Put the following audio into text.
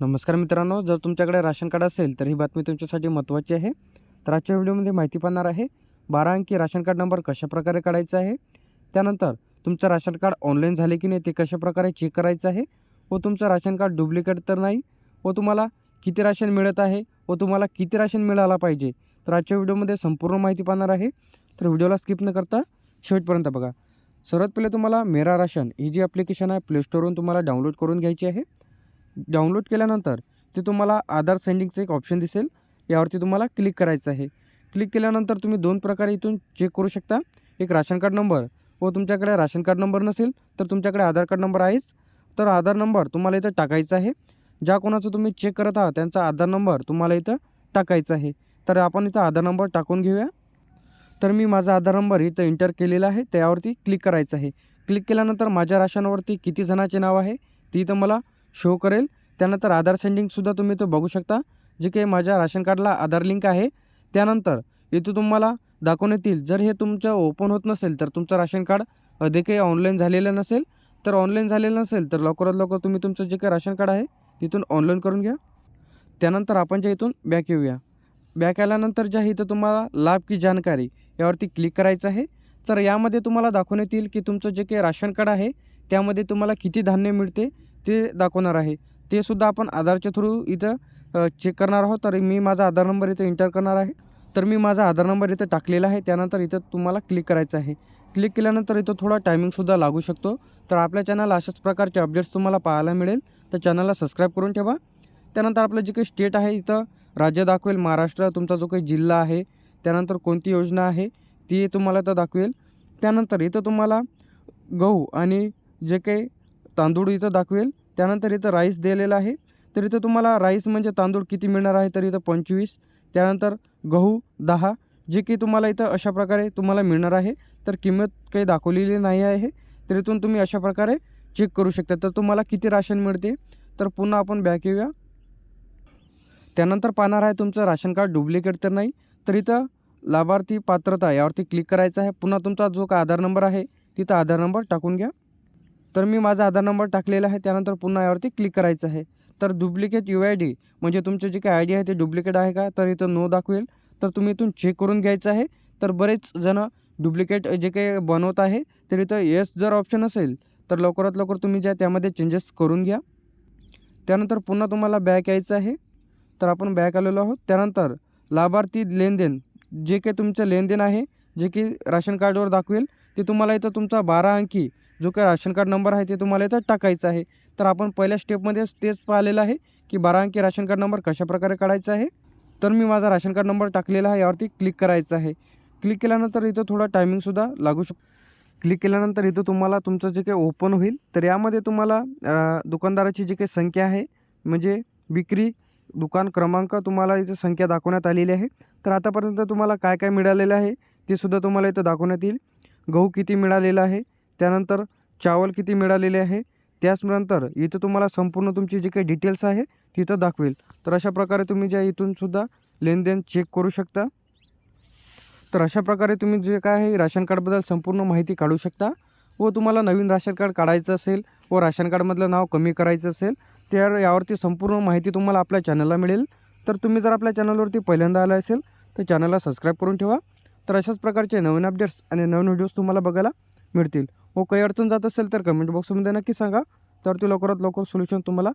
नमस्कार मित्रांनो जर तुमच्याकडे राशन कार्ड असेल तर ही बातमी तुमच्यासाठी महत्त्वाची आहे. तर आजच्या व्हिडिओमध्ये माहिती पाहणार आहे बारा अंकी राशन कार्ड नंबर कशाप्रकारे काढायचा आहे त्यानंतर तुमचं राशन कार्ड ऑनलाईन झाले की नाही ते कशाप्रकारे चेक करायचं आहे व तुमचं राशन कार्ड डुप्लिकेट तर नाही व तुम्हाला किती राशन मिळत आहे व तुम्हाला किती राशन मिळाला पाहिजे तर आजच्या व्हिडिओमध्ये संपूर्ण माहिती पाहणार आहे. तर व्हिडिओला स्किप न करता शेवटपर्यंत बघा. सर्वात पहिले तुम्हाला मेरा राशन ही जी ॲप्लिकेशन आहे प्लेस्टोरवरून तुम्हाला डाउनलोड करून घ्यायची आहे. डाउनलोड केल्यानंतर ते तुम्हाला आधार सेंडिंगचं एक ऑप्शन दिसेल. यावरती तुम्हाला क्लिक करायचं आहे. क्लिक केल्यानंतर तुम्ही दोन प्रकारे इथून चेक करू शकता. एक राशन कार्ड नंबर व तुमच्याकडे राशन कार्ड नंबर नसेल तर तुमच्याकडे आधार कार्ड नंबर आहेच. तर आधार नंबर तुम्हाला इथं टाकायचा आहे. ज्या कोणाचं तुम्ही चेक करत आहात त्यांचा आधार नंबर तुम्हाला इथं टाकायचा आहे. तर आपण इथं आधार नंबर टाकून घेऊया. तर मी माझा आधार नंबर इथं एंटर केलेला आहे. त्यावरती क्लिक करायचं आहे. क्लिक केल्यानंतर माझ्या राशनवरती किती जणाचे नाव आहे ती इथं मला शो करेल. त्यानंतर आधार सेंडिंगसुद्धा तुम्ही इथं बघू शकता जे काही माझ्या राशन कार्डला आधार लिंक आहे. त्यानंतर इथं तुम्हाला दाखवून येतील जर हे तुमचं ओपन होत नसेल तर तुमचं राशन कार्ड जे काही ऑनलाईन झालेलं नसेल तर ऑनलाईन झालेलं नसेल तर लवकरात लवकर तुम्ही तुमचं जे काही राशन कार्ड आहे तिथून ऑनलाईन करून घ्या. त्यानंतर आपण ज्या इथून बॅक येऊया. बॅक आल्यानंतर ज्या इथं तुम्हाला लाभ की जानकारी यावरती क्लिक करायचं आहे. तर यामध्ये तुम्हाला दाखवून येतील की तुमचं जे काही राशन कार्ड आहे त्यामध्ये तुम्हाला किती धान्य मिळते ते दाखवणार आहे. ते सुद्धा आपण आधारच्या थ्रू इथं चेक करणार आहोत. तर मी माझा आधार नंबर इथं एंटर करणार आहे. तर मी माझा आधार नंबर इथं टाकलेला आहे. त्यानंतर इथं तुम्हाला क्लिक करायचं आहे. क्लिक केल्यानंतर इथं थोडा टायमिंगसुद्धा लागू शकतो. तर आपल्या चॅनल अशाच प्रकारचे अपडेट्स तुम्हाला पाहायला मिळेल. तर चॅनलला सबस्क्राईब करून ठेवा. त्यानंतर आपलं जे काही स्टेट आहे इथं राज्य दाखवेल. महाराष्ट्र तुमचा जो काही जिल्हा आहे त्यानंतर कोणती योजना आहे ती तुम्हाला इथं दाखवेल. त्यानंतर इथं तुम्हाला गहू आणि जे काही तांदूळ इथं दाखवेल. त्यानंतर इथं राईस दिलेलं आहे. तर इथं तुम्हाला राईस म्हणजे तांदूळ किती मिळणार आहे? तर इथं पंचवीस. त्यानंतर गहू दहा. जे की तुम्हाला इथं अशा प्रकारे तुम्हाला मिळणार आहे. तर किंमत काही दाखवलेली नाही आहे. तर इथून तुम्ही अशा प्रकारे चेक करू शकता. तर तुम्हाला किती राशन मिळते? तर पुन्हा आपण बॅक येऊया. त्यानंतर पाहणार आहे तुमचं राशन कार्ड डुप्लिकेट तर नाही. तर इथं लाभार्थी पात्रता यावरती क्लिक करायचं आहे. पुन्हा तुमचा जो का आधार नंबर आहे तिथं आधार नंबर टाकून घ्या. तर मी माझा आधार नंबर टाकलेला आहे त्यानंतर पुन्हा यावरती क्लिक करायचं आहे. तर डुप्लिकेट यू आय डी म्हणजे तुमचे जे काही आय डी आहे ते डुप्लिकेट आहे का? तर इथं नो दाखवेल. तर तुम्ही इथून चेक करून घ्यायचं आहे. तर बरेच जणं डुप्लिकेट जे काही बनवत आहे तर इथं येस जर ऑप्शन असेल तर लवकरात लवकर तुम्ही ज्या त्यामध्ये चेंजेस करून घ्या. त्यानंतर पुन्हा तुम्हाला बॅक यायचं आहे. तर आपण बॅक आलेलो आहोत. त्यानंतर लाभार्थी लेनदेन जे काही तुमचं लेनदेन आहे जे की राशन कार्डवर दाखवेल ते तुम्हाला इथं तुमचा बारा अंकी जो काय राशन कार्ड नंबर आहे ते तुम्हाला इथं टाकायचं आहे. तर आपण पहिल्या स्टेपमध्येच तेच पाहिलेलं आहे की बारा अंकी राशन कार्ड नंबर कशाप्रकारे काढायचा आहे. तर मी माझा राशन कार्ड नंबर टाकलेला आहे यावरती क्लिक करायचं आहे. क्लिक केल्यानंतर इथं थोडा टायमिंगसुद्धा लागू शकतो क्लिक केल्यानंतर इथं तुम्हाला तुमचं जे काही ओपन होईल तर यामध्ये तुम्हाला दुकानदाराची जी काही संख्या आहे म्हणजे विक्री दुकान क्रमांक तुम्हाला इथं संख्या दाखवण्यात आलेली आहे. तर आतापर्यंत तुम्हाला काय काय मिळालेलं आहे ते सुद्धा तुम्हाला इथं दाखवण्यात येईल. गहू किती मिळालेला आहे त्यानंतर चावल किती मिळालेले आहे? त्याचनंतर इथं तुम्हाला संपूर्ण तुमची जी काही डिटेल्स आहे तिथं दाखवेल. तर अशा प्रकारे तुम्ही ज्या इथूनसुद्धा लेनदेन चेक करू शकता. तर अशा प्रकारे तुम्ही जे काय आहे राशन कार्डबद्दल संपूर्ण माहिती काढू शकता. व तुम्हाला नवीन राशन कार्ड काढायचं असेल व राशन कार्डमधलं नाव कमी करायचं असेल तर यावरती संपूर्ण माहिती तुम्हाला आपल्या चॅनलला मिळेल. तर तुम्ही जर आपल्या चॅनलवरती पहिल्यांदा आला असेल तर चॅनलला सबस्क्राईब करून ठेवा. तर अशाच प्रकारचे नवीन अपडेट्स आणि नवीन व्हिडिओज तुम्हाला बघायला मिळतील. व काही अडचण जात असेल तर कमेंट बॉक्समध्ये नक्की सांगा. तर ते लवकरात लवकर सोल्युशन तुम्हाला